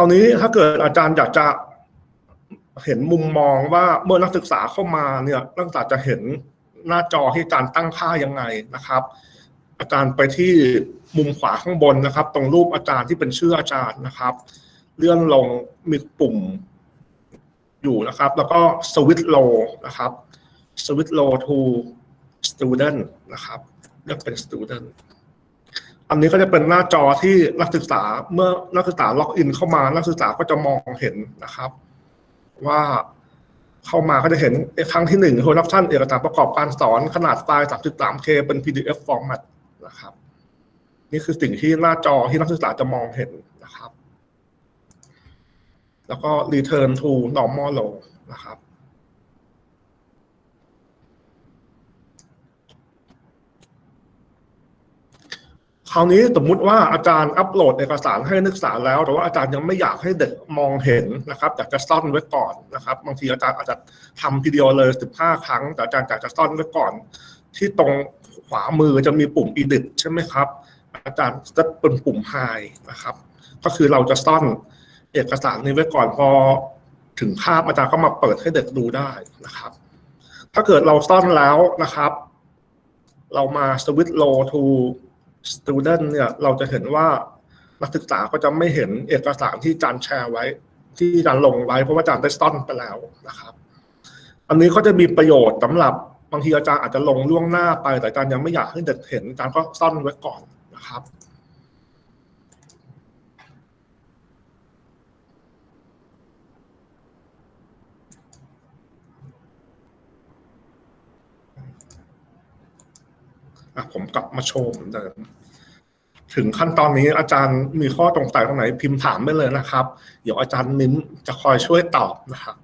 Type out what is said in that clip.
ราวนี้ถ้าเกิดอาจารย์อยากจะเห็นมุมมองว่าเมื่อนักศึกษาเข้ามาเนี่ยนักศึกษาจะเห็นหน้าจอที่อาจารย์ตั้งค่ายังไงนะครับ อาจารย์ไปที่มุมขวาข้างบนนะครับ ตรงรูปอาจารย์ที่เป็นชื่ออาจารย์นะครับ เลื่อนลงมีปุ่มอยู่นะครับ แล้วก็สวิตช์โลนะครับสวิตช์โล to student นะครับเลือกเป็น student อันนี้ก็จะเป็นหน้าจอที่นักศึกษาเมื่อนักศึกษาล็อกอินเข้ามา นักศึกษาก็จะมองเห็นนะครับ ว่าเข้ามาก็จะเห็นครั้งที่หนึ่ง introduction เอกสารประกอบการสอนขนาดไฟล์ 33K เป็น PDF format นะครับ นี่คือสิ่งที่หน้าจอที่นักศึกษาจะมองเห็นนะครับ แล้วก็ return to normal row นะครับ คราวนี้สมมุติว่าอาจารย์อัปโหลดเอกสารให้นักศึกษาแล้ว แต่ว่าอาจารย์ยังไม่อยากให้เด็กมองเห็นนะครับอยากจะซ่อนไว้ก่อนนะครับ บางทีอาจารย์อาจจะทำทีเดียวเลย 15 ครั้ง แต่อาจารย์อยากจะซ่อนไว้ก่อน ที่ตรงขวามือจะมีปุ่ม edit ใช่ไหมครับ อาจารย์จะเป็นปุ่ม hide นะครับ ก็คือเราจะซ่อนเอกสารนี้ไว้ก่อนพอถึงคาบอาจารย์ก็มาเปิดให้เด็กดูได้นะครับ ถ้าเกิดเราซ่อนแล้วนะครับ เรามา switch low to student เนี่ยเราจะเห็นว่านักศึกษาก็จะไม่เห็นเอกสารที่อาจารย์แชร์ไว้ ที่อาจารย์ลงไว้เพราะว่าอาจารย์ได้ซ่อนไปแล้วนะครับ อันนี้ก็จะมีประโยชน์สำหรับบางทีอาจารย์อาจจะลงล่วงหน้าไป แต่อาจารย์ยังไม่อยากให้เด็กเห็นอาจารย์ก็ซ่อนไว้ก่อนนะครับ อะผมกลับมาโชว์เหมือนเดิมถึงขั้นตอนนี้อาจารย์มีข้อตรงใจตรงไหนพิมพ์ถามได้เลยนะครับ เดี๋ยวอาจารย์นิ้มจะคอยช่วยตอบนะครับ